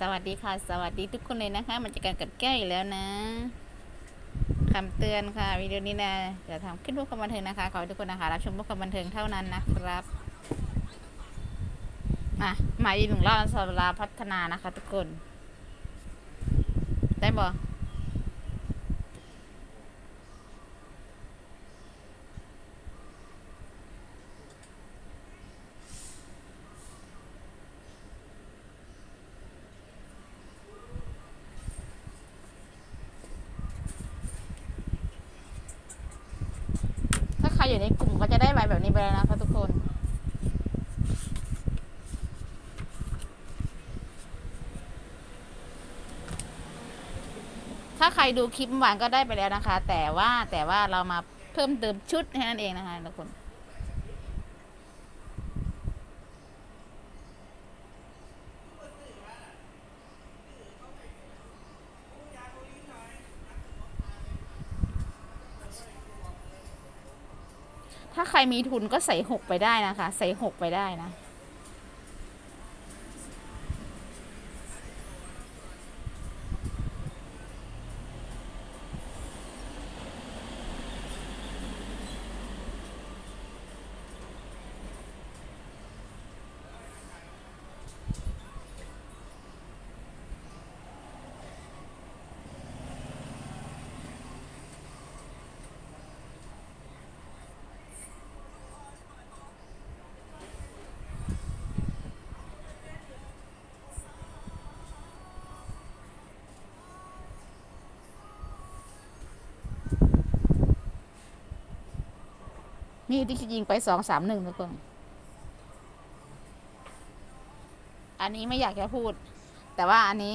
สวัสดีค่ะ สวัสดีทุกคนเลยนะคะ มันจะการกับแก้อีกแล้วนะคำเตือนค่ะวิดีโอนี้นะจะทำขึ้นเพื่อความบันเทิงนะคะขอให้ทุกคนนะคะรับชมเพื่อความบันเทิงเท่านั้นนะครับมามาอีกหนึ่งรอบสำหรับพัฒนานะคะ ทุกคน ได้บ่ใครอยู่ในกลุ่มก็จะได้ใบแบบ นี้ไปแล้วนะคะทุกคน ถ้าใครดูคลิปหวานก็ได้ไปแล้วนะคะ แต่ว่าแต่ว่าเรามาเพิ่มเติมชุดแค่นั้นเองนะคะทุกคน ถ้าใครมีทุนก็ใส่หกไปได้นะคะ ใส่หกไปได้นะ นี่ที่ยิงไปสองสามหนึ่งทุกคนอันนี้ไม่อยากจะพูด แต่ว่าอันนี้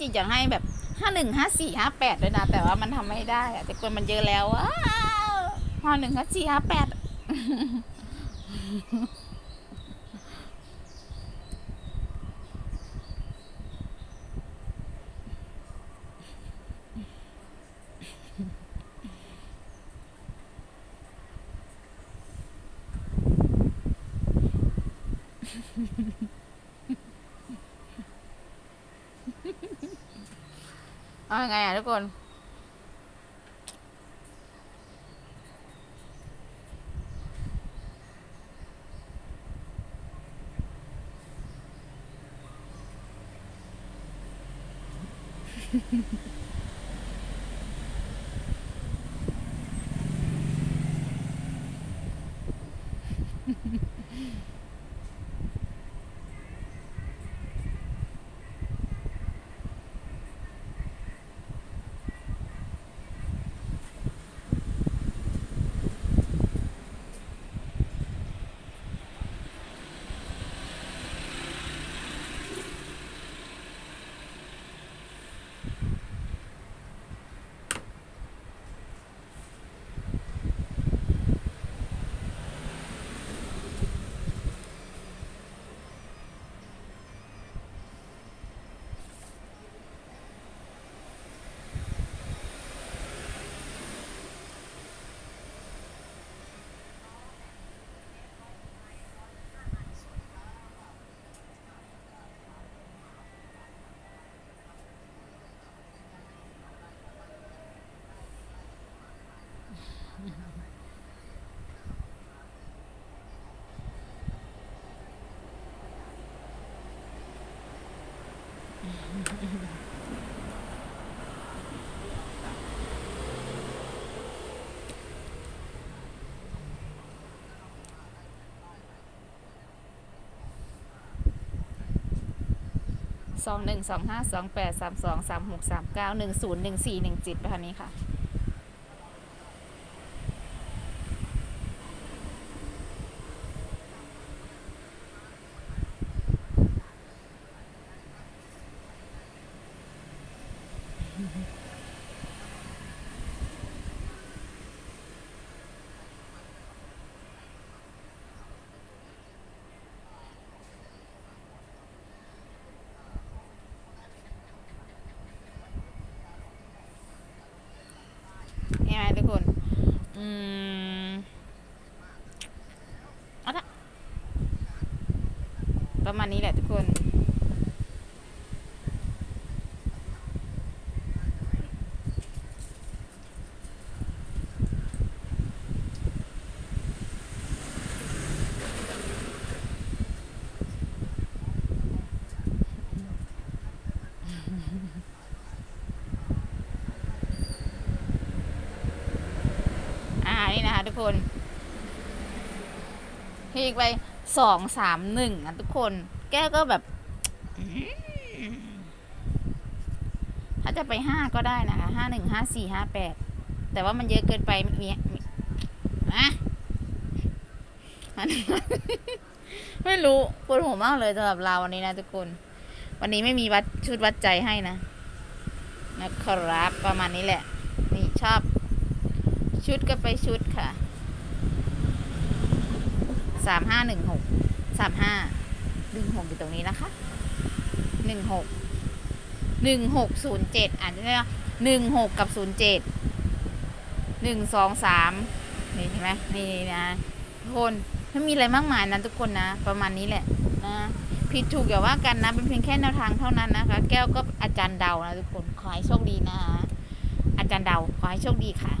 จริงอยากให้แบบห้าหนึ่งห้าสี่ห้าแปดด้วยนะ แต่ว่ามันทำไม่ได้อะแต่คนมันเยอะแล้วว้าวห้าหนึ่งห้าสี่ห้าแปด เอาไงอะทุกคนอ สองหนึ่งสองห้าสองแปดสามสองสามหกสามเก้าหนึ่งศูนย์หนึ่งสี่หนึ่งเจ็ดประมาณนี้ค่ะ ใช่ไหมทุกคน อืมเอาละประมาณนี้แหละทุกคน อ่า นี่นะ คะทุกคนพลิกไปสองสามหนึ่งอะทุกคน แก้วก็แบบถ้าจะไปห้าก็ได้นะคะห้าหนึ่งห้าสี่ห้าแปดแต่ว่ามันเยอะเกินไปมีมีอะมันไม่รู้ปวดหัวมากเลยสำหรับเราวันนี้นะทุกคน วันนี้ไม่มีวัดชุดวัดใจให้นะนะครับประมาณนี้แหละ นี่ชอบ ชุดก็ไปชุดค่ะ สามห้าหนึ่งหกสามห้าหนึ่งหกอยู่ตรงนี้นะคะหนึ่งหกหนึ่งหกศูนย์เจ็ดอ่านได้ไหมหนึ่งหกกับศูนย์เจ็ดหนึ่งสองสามนี่เห็นไหมนี่นะทุกคนไม่มีอะไรมากมายนะทุกคนนะ ประมาณนี้แหละนะผิดถูกอย่าว่ากันนะ เป็นเพียงแค่แนวทางเท่านั้นนะคะ แก้วก็อาจารย์เดานะทุกคน ขอให้โชคดีนะ อาจารย์เดาขอให้โชคดีค่ะ